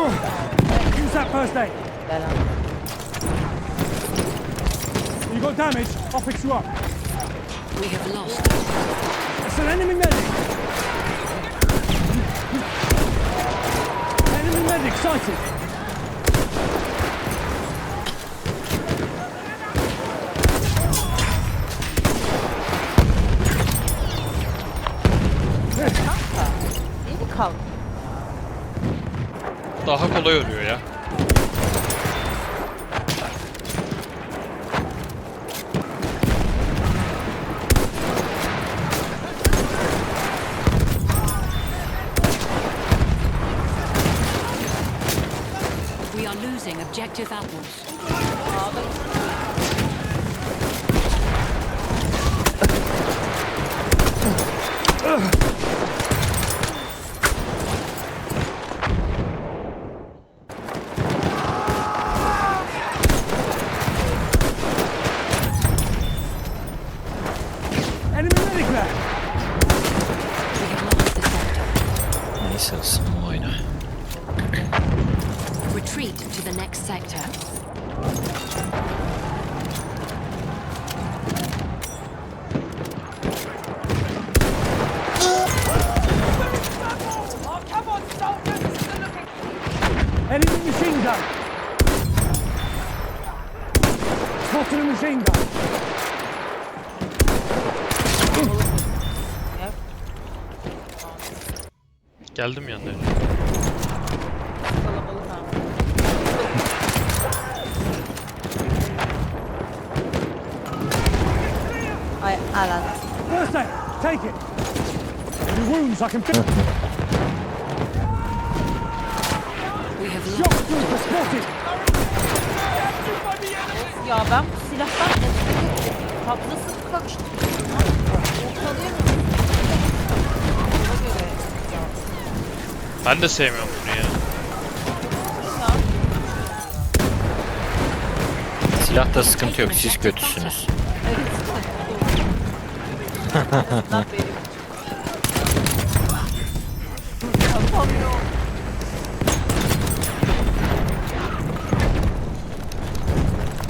Use that first aid. Gel. You got damage? I'll fix you up. We have lost. It's an enemy medic. Enemy medic sighted. İyi mi kalk? Daha kolay ölüyor ya. We are losing objective apples. Enemy Neyse ısınma oyunu. Retreat to the next sector. Enemy machine gun. Spotted a machine gun. Geldim yanına. Kalabalık abi. Ay alan. First aid. Take it. Any wounds I can fix. We have trooper spotted. Ya ben bu silahtan nefret ediyorum. Kabzasını karıştırıyorum. Ortalayamıyorum. Ona göre ya. Ben de sevmiyorum bunu ya. Silahta sıkıntı yok siz kötüsünüz.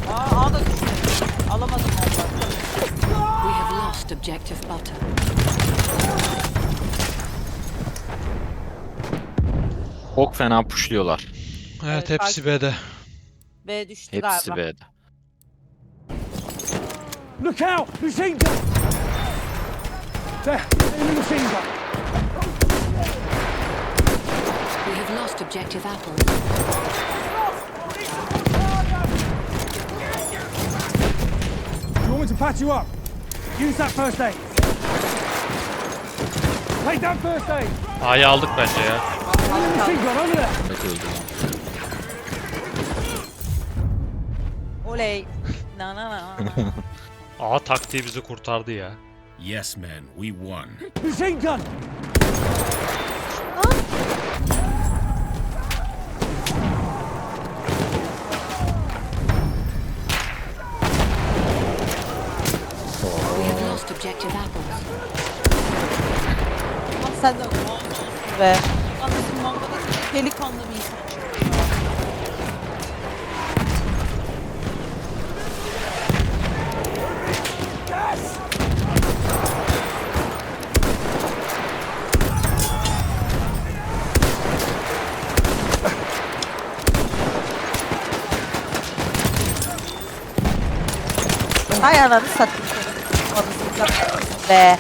Aa, A da düştü. Alamadım ondan. We have lost objective butter. Çok fena puşluyorlar. Evet Evet, hepsi B'de. B düştü Hepsi galiba. B'de. Look out! Machine gun. There. Enemy machine gun. We have lost objective apples. Do you want me to patch you up? Use that first aid. Take that first aid. A'yı aldık bence ya. Machine gun over there. Bak öldü lan. Oley. Na na na. A taktiği bizi kurtardı ya. Yes, man, we won. Machine gun. We have lost objective apples. Lan sen de mangada delikanlı bir insan. Hay ananı satayım satayım be.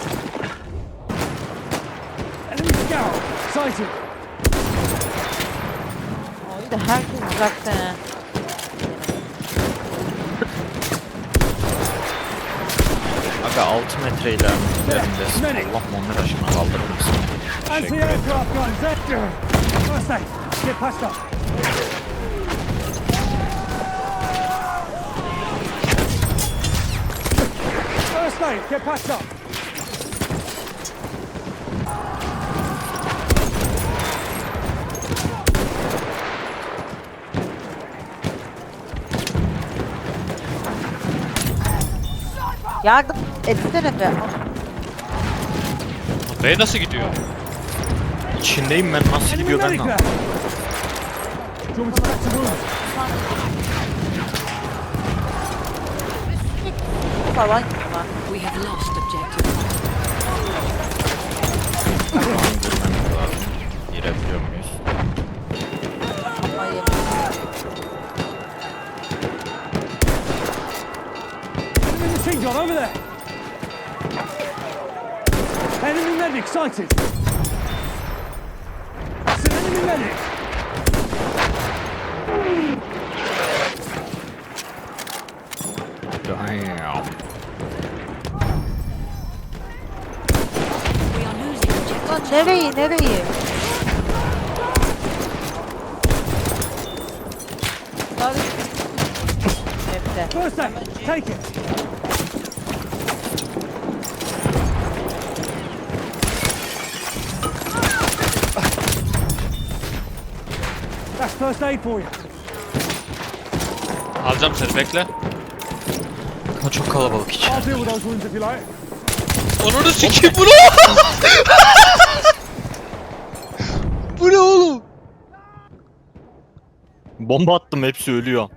Enemy scout. Sighted. Da herkes uzakta. Aga 6 metreyle üzerinde. Allah onlar aşkına kaldırır mısın? Teşekkür ederim. First aid. Get patched up. Yardım etsene be. B nasıl gidiyor? İçindeyim ben nasıl gidiyor ben wounds? Falan gidiyorlar. We have lost objective Butter. Machine gun over there. Enemy medic sighted. That's an enemy medic. Damn. Lan nereyi nereyi? Abi. First aid. Take it. First aid for you. Alacağım seni bekle. Ama çok kalabalık içi. I'll deal with those wounds if you like. Onunu sikeyim bu ne? bu ne oğlum? Bomba attım hepsi ölüyor.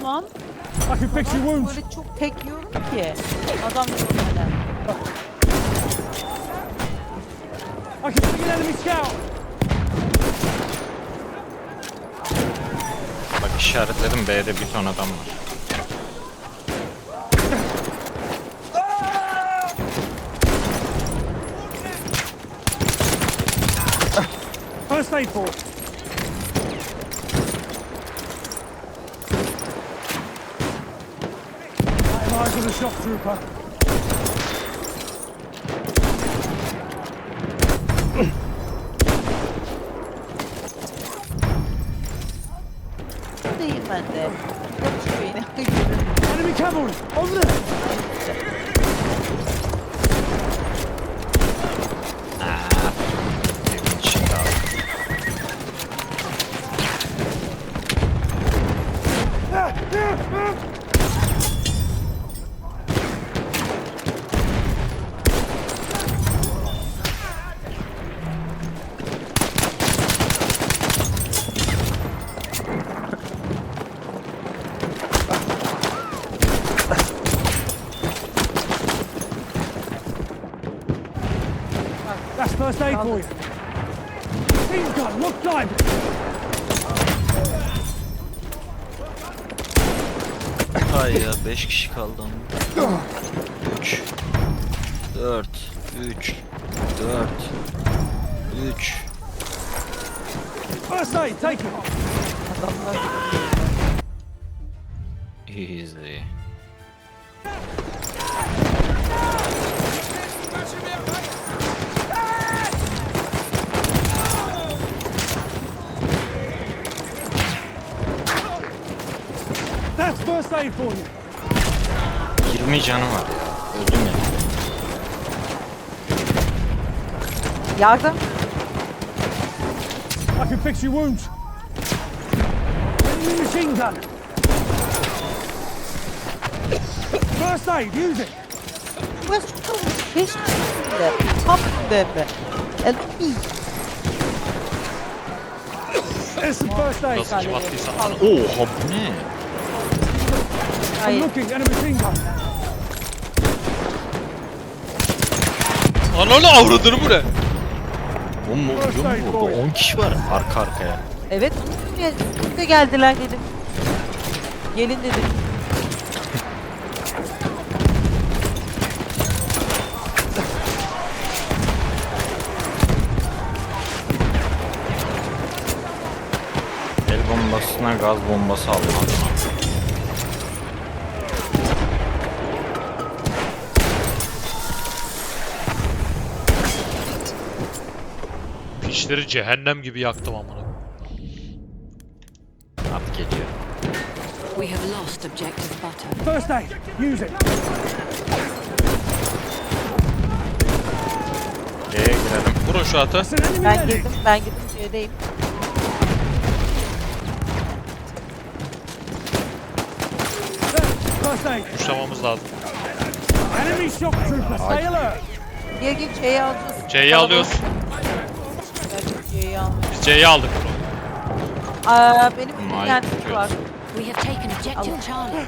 Ulan I can fix your wounds. böyle çok tek yiyorum ki. Adam yorulmadan. I can see an enemy scout. Bak işaretledim B'de bir ton adam var. First aid for. Light eyes on the shock trooper. Değil bende. Yok şu beni. Enemy cavalry. Over there. Evin That's first aid for you. Machine gun. Look dive. Ay ya 5 kişi kaldı ama. 3 4 3 4 3 First aid. Take it. Easy. That's first aid for you. 20 canı var ya. Öldüm ya. Yardım. I can fix your wounds. Enemy machine gun. First aid. Use it. Kalın. Beş üstünde. Tam üstünde. El. There's some first aid. Nasıl kim attıysan bana. Oha bu ne? I'm Hayır. Ananı avradını bu ne? Oğlum yok for mu? Burada you. 10 kişi var arka arkaya. Evet. Üstünde geldiler dedim. Gelin dedim. El bombasına gaz bombası aldım adama. Pişleri cehennem gibi yaktım amına. At geliyor. We have lost objective butter. First aid. Use it. C'ye girelim. Vurun şu atı. Ben girdim. Ben girdim. Aid. Kuşlamamız lazım. Enemy shock trooper. Stay alert. Diye gir C'yi alacağız. C'yi alıyoruz. C'yi aldık bunu. Aa, benim Vay, kötü. var. We have taken objective Charlie.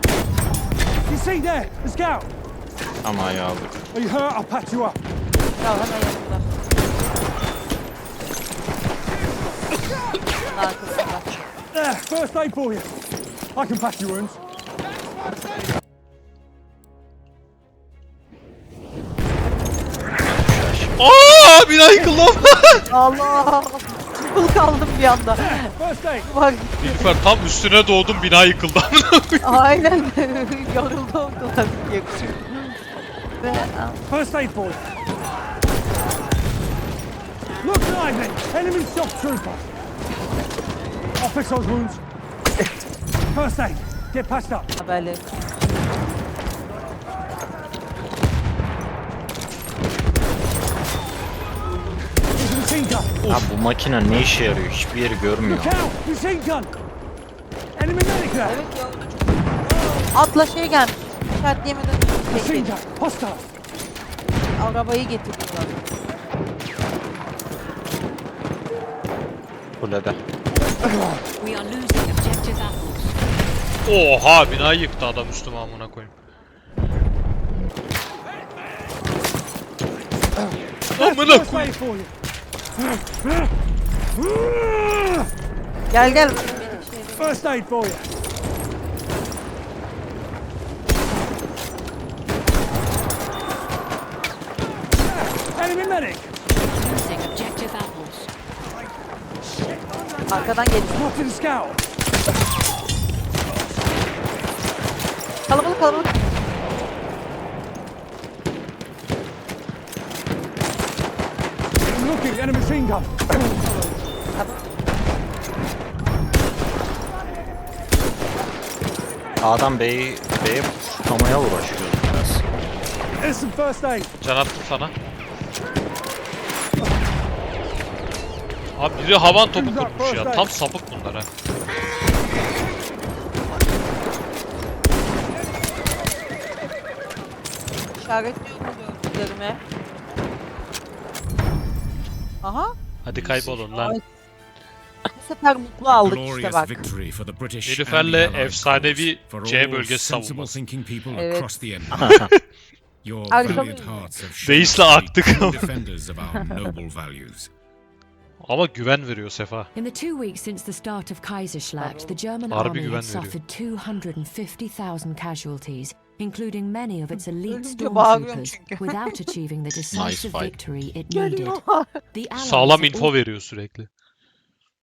You see there, the scout. Ama ayağı aldık. Are you hurt? I'll patch you up. Ya hemen yanımda. Bunun arkasında. There, first aid for you. I can patch your wounds. Aa bina yıkıldı. Allah! Kul kaldım bir anda. Bak Nilüfer tam üstüne doğdum bina yıkıldı. aynen yoruldum da diye. Ve First aid you. Look behind me. Enemy shock trooper. Those wounds. First aid. Get patched up. haberleri. Here's a machine gun. Ha bu makine ne işe yarıyor? Hiçbir yeri görmüyor. Atla şey Machine tek gun. Hostile. arabayı getiriyorlar. Kulede. Oha binayı yıktı adam üstüme amına koyayım. Amına koyayım. Gel gel. First aid for you. Enemy medic. Losing objective apples. Arkadan geliyor. Spotted a scout. Kalabalık kalabalık. I'm looking. Enemy machine gun. A'dan B'yi B'ye tutamaya uğraşıyoruz biraz. Some first aid. Can attım sana. Abi biri havan topu kurmuş ya. Tam sapık bunlar ha. İşaretliyorum gördüklerimi. Aha. Hadi kaybolun lan. Bu sefer mutlu aldık işte bak. victory for the British and Nilüfer'le efsanevi C bölgesi savunması. Evet. Reis'le aktık ama. güven veriyor Sefa. In the two weeks since the start of Kaiserschlacht, the German army had suffered 250,000 casualties, including many of its elite Ölünce bağırıyorum stormtroopers, çünkü. without achieving the decisive fight. victory it needed. Geliyor. The Allies Sağlam had info veriyor sürekli.